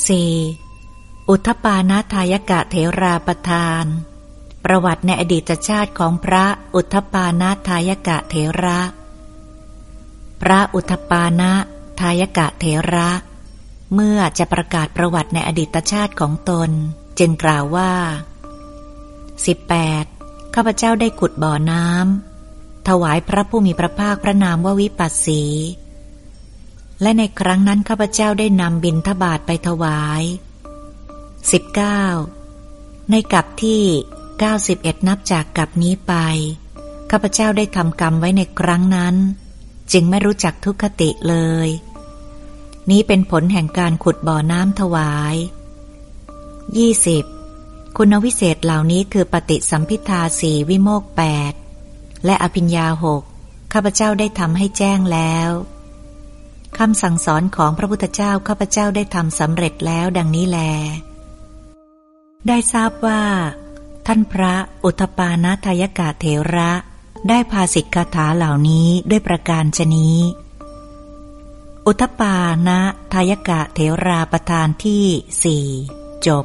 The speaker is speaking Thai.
4. อุทปานาทายกะเถราประทาน ประวัติในอดีตชาติของพระอุทปานาทายกะเถระ พระอุทปานะทายกะเถระ เมื่อจะประกาศประวัติในอดีตชาติของตน จึงกล่าวว่า 18. ข้าพเจ้าได้ขุดบ่อน้ำถวายพระผู้มีพระภาคพระนามว่าวิปัสสี และในครั้งนั้นข้าพเจ้าได้นำบินทบาทไปถวาย 19. ในกับที่ 91 นับจากกับนี้ไป ข้าพเจ้าได้ทำกรรมไว้ในครั้งนั้น จึงไม่รู้จักทุกขติเลย นี้เป็นผลแห่งการขุดบ่อน้ำถวาย 20. คุณวิเศษเหล่านี้คือปฏิสัมพิทาสีวิโมกแปดและอภิญญาหกข้าพเจ้าได้ทำให้แจ้งแล้ว คำสั่งสอนของพระพุทธเจ้าข้าพเจ้าได้ทำสำเร็จแล้วดังนี้แล ได้ทราบว่า ท่านพระอุทปานาทายกาเถระ ได้พาสิทธคาถาเหล่านี้ด้วยประการชนี้ อุทปานะทายกะเถราประธานที่สี่จบ